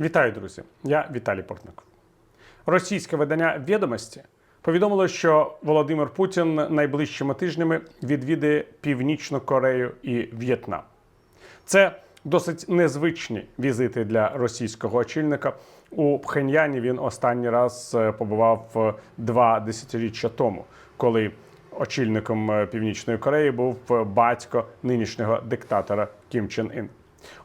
Вітаю, друзі! Я Віталій Портников. Російське видання відомості повідомило, що Володимир Путін найближчими тижнями відвідає Північну Корею і В'єтнам. Це досить незвичні візити для російського очільника. У Пхеньяні він останній раз е, побував е, два десятиріччя тому, коли очільником е, Північної Кореї був батько нинішнього диктатора Кім Чен Ін.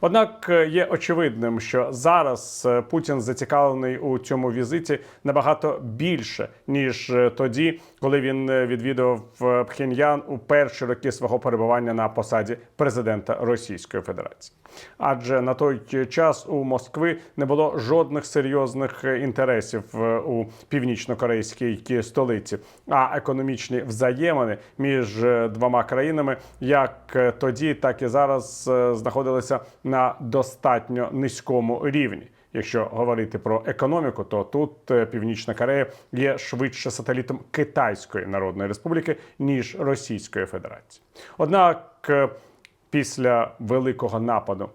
Однак е, є очевидним, що зараз е, Путін зацікавлений у цьому візиті набагато більше ніж е, тоді, коли він відвідував Пхеньян у перші роки свого перебування на посаді президента Російської Федерації. Адже на той час у Москви не було жодних серйозних е, інтересів е, у північно-корейській столиці, а економічні взаємини між е, двома країнами, як тоді, так і зараз знаходилися на достатньо низькому рівні. Якщо говорити про економіку, то тут Північна Корея є швидше сателітом Китайської Народної Республіки ніж Російської Федерації. Однак після великого нападу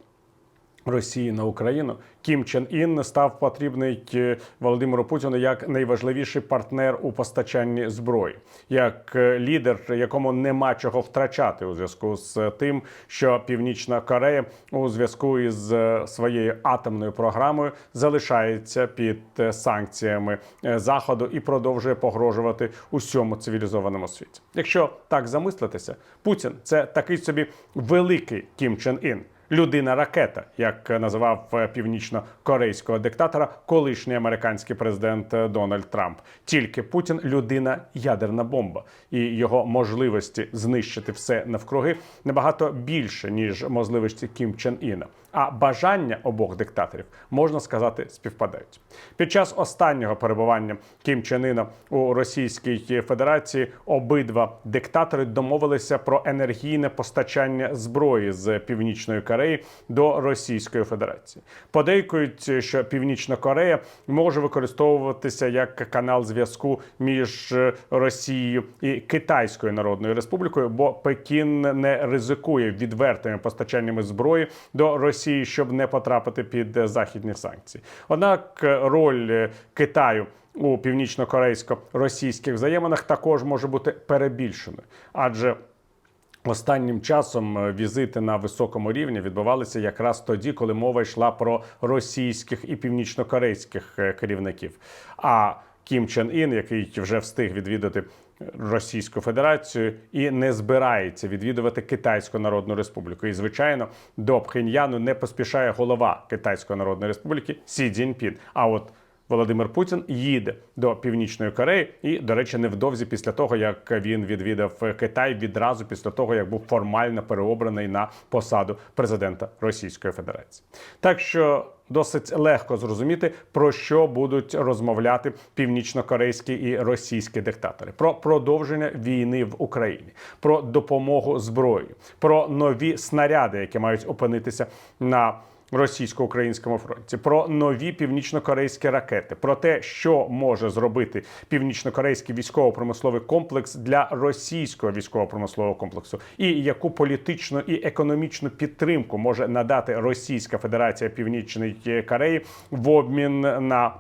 Росії на Україну. Кім Чен Ін став потрібний е, Володимиру Путіну як найважливіший партнер у постачанні зброї, як е, лідер, якому нема чого втрачати у зв'язку з тим, що Північна Корея у зв'язку із е, своєю атомною програмою залишається під е, санкціями е, заходу і продовжує погрожувати усьому цивілізованому світі. Якщо так замислитися, Путін це такий собі великий Кім Чен Ін людина ракета, як називав е, північно-корейського диктатора колишній американський президент е, Дональд Трамп. Тільки Путін людина ядерна бомба, і його можливості знищити все навкруги набагато більше ніж можливості Кім Чен Іна. А бажання обох диктаторів можна сказати співпадають. Під час останнього перебування Кім Чен Іна у Російській Федерації обидва диктатори домовилися про енергійне постачання зброї з Північної Кореї до Російської Федерації. Подейкують, що Північна Корея може використовуватися як канал зв'язку між Росією і Китайською Народною Республікою, бо Пекін не ризикує відвертими постачаннями зброї до Росії, щоб не потрапити під західні санкції. Однак роль Китаю у північно-корейсько-російських взаєминах також може бути перебільшеною, адже Останнім часом е, візити на високому рівні відбувалися якраз тоді, коли мова йшла про російських і північнокорейських е, керівників. А Кім Чен Ін, який вже встиг відвідати Російську Федерацію і не збирається відвідувати Китайську Народну Республіку. І звичайно, до Пхеньяну не поспішає голова Китайської Народної Республіки Сі Цзіньпін. А от Володимир Путін їде до Північної Кореї і, до речі, невдовзі після того, як він відвідав Китай, відразу після того, як був формально переобраний на посаду президента Російської Федерації. Так що досить легко зрозуміти, про що будуть розмовляти північно-корейські і російські диктатори: про продовження війни в Україні, про допомогу зброєю, про нові снаряди, які мають опинитися на російсько-українському фронті, про нові північно-корейські ракети, про те, що може зробити північно-корейський військово-промисловий комплекс для російського військово-промислового комплексу, і яку політичну і економічну підтримку може надати Російська Федерація Північної Кореї в обмін на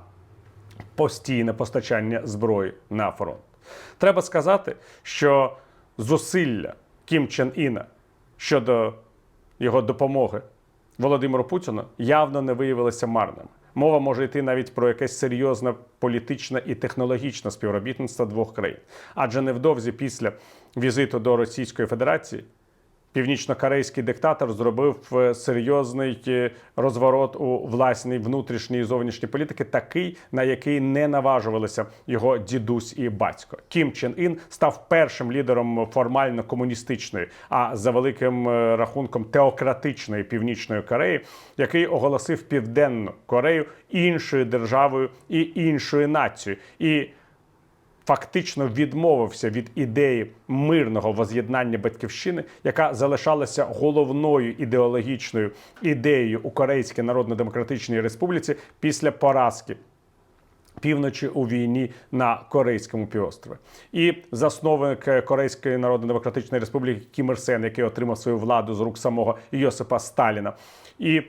постійне постачання зброї на фронт. Треба сказати, що зусилля Кім Чен Іна щодо його допомоги Володимиру Путіну явно не виявилися марним. Мова може йти навіть про якесь серйозне політичне і технологічне співробітництво двох країн. Адже невдовзі після візиту до Російської Федерації північно-корейський диктатор зробив е, серйозний е, розворот у власній внутрішній і зовнішній політики, такий, на який не наважувалися його дідусь і батько. Кім Чен Ін став першим лідером формально комуністичної, а за великим е, рахунком теократичної північної Кореї, який оголосив Південну Корею іншою державою і іншою нацією. І фактично відмовився від ідеї мирного воз'єднання батьківщини, яка залишалася головною ідеологічною ідеєю у Корейській Народно-Демократичній Республіці після поразки. Півночі у війні на Корейському півострові. І засновник Корейської Народно-Демократичної Республіки Кім Ір Сен, який отримав свою владу з рук самого Йосипа Сталіна. І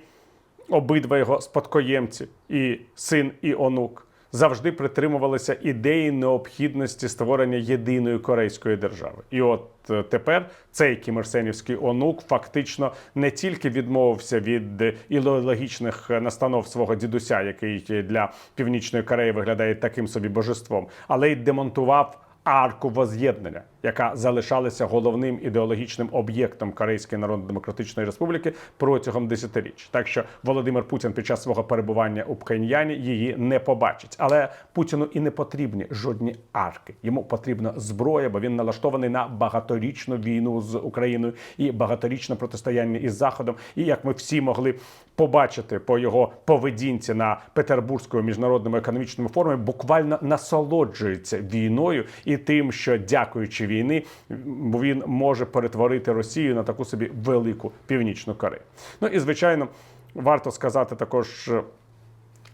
обидва його спадкоємці, і син, і онук, завжди притримувалися ідеї необхідності створення єдиної корейської держави. І от е, тепер цей кімерсенівський онук фактично не тільки відмовився від е, ідеологічних е, настанов свого дідуся, який для північної Кореї виглядає таким собі божеством, але й демонтував арку воз'єднання, яка залишалася головним ідеологічним об'єктом Корейської Народно-Демократичної Республіки протягом десятиріч. Так що Володимир Путін під час свого перебування у Пхеньяні її не побачить. Але Путіну і не потрібні жодні арки. Йому потрібна зброя, бо він налаштований на багаторічну війну з Україною і багаторічне протистояння із Заходом. І як ми всі могли побачити по його поведінці на Петербурзькому міжнародному економічному форумі, буквально насолоджується війною і тим, що дякуючи війни, він може перетворити Росію на таку собі велику північну Корею. Ну і звичайно, варто сказати також е,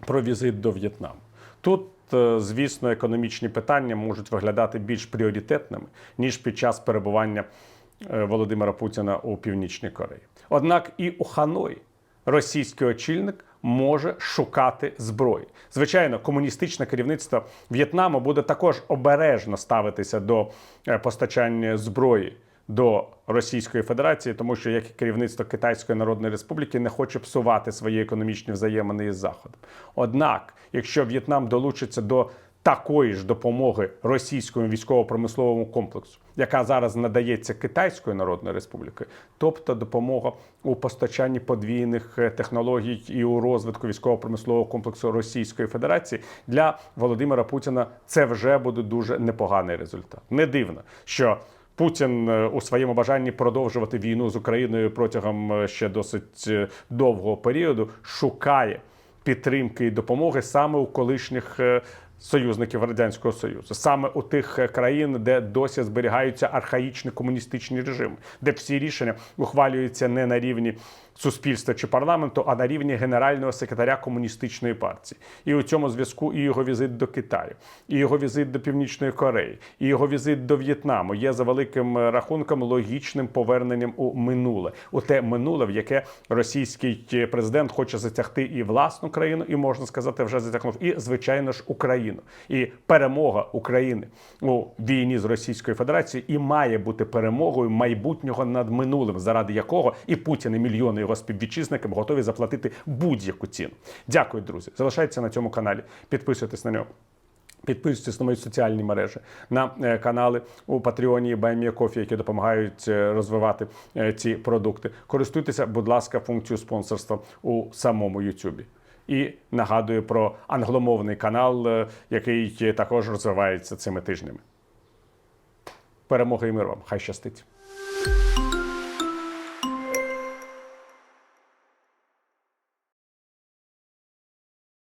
про візит до В'єтнаму. Тут, е, звісно, економічні питання можуть виглядати більш пріоритетними ніж під час перебування е, Володимира Путіна у Північній Кореї. Однак і у Ханої російський очільник може шукати зброю. Звичайно, комуністичне керівництво В'єтнаму буде також обережно ставитися до е, постачання зброї до Російської Федерації, тому що як і керівництво Китайської Народної Республіки не хоче псувати свої економічні взаємини із Заходом. Однак, якщо В'єтнам долучиться до такої ж допомоги російському військово-промисловому комплексу, яка зараз надається Китайською Народною Республікою, тобто допомога у постачанні подвійних е, технологій і у розвитку військово-промислового комплексу Російської Федерації для Володимира Путіна це вже буде дуже непоганий результат. Не дивно, що Путін е, у своєму бажанні продовжувати війну з Україною протягом е, ще досить довгого періоду шукає підтримки і допомоги саме у колишніх союзників радянського союзу, саме у тих е, країн, де досі зберігаються архаїчні комуністичні режими, де всі рішення ухвалюються не на рівні суспільства чи парламенту, а на рівні генерального секретаря комуністичної партії. І у цьому зв'язку і його візит до Китаю, і його візит до Північної Кореї, і його візит до В'єтнаму є за великим е, рахунком логічним поверненням у минуле, у те минуле, в яке російський е, президент хоче затягти і власну країну, і можна сказати, вже затягнув, і звичайно ж Україну. І перемога України у війні з Російською Федерацією і має бути перемогою майбутнього над минулим, заради якого і Путін, і мільйони його співвітчизників готові заплатити будь-яку ціну. Дякую, друзі. Залишайтеся на цьому каналі, підписуйтесь на нього. Підписуйтесь на мої соціальні мережі, на е, канали у Патреоні і Кофі, які допомагають е, розвивати е, ці продукти. Користуйтеся, будь ласка, функцією спонсорства у самому Ютубі. І нагадую про англомовний канал, який також розвивається цими тижнями. Перемоги і мир вам! Хай щастить!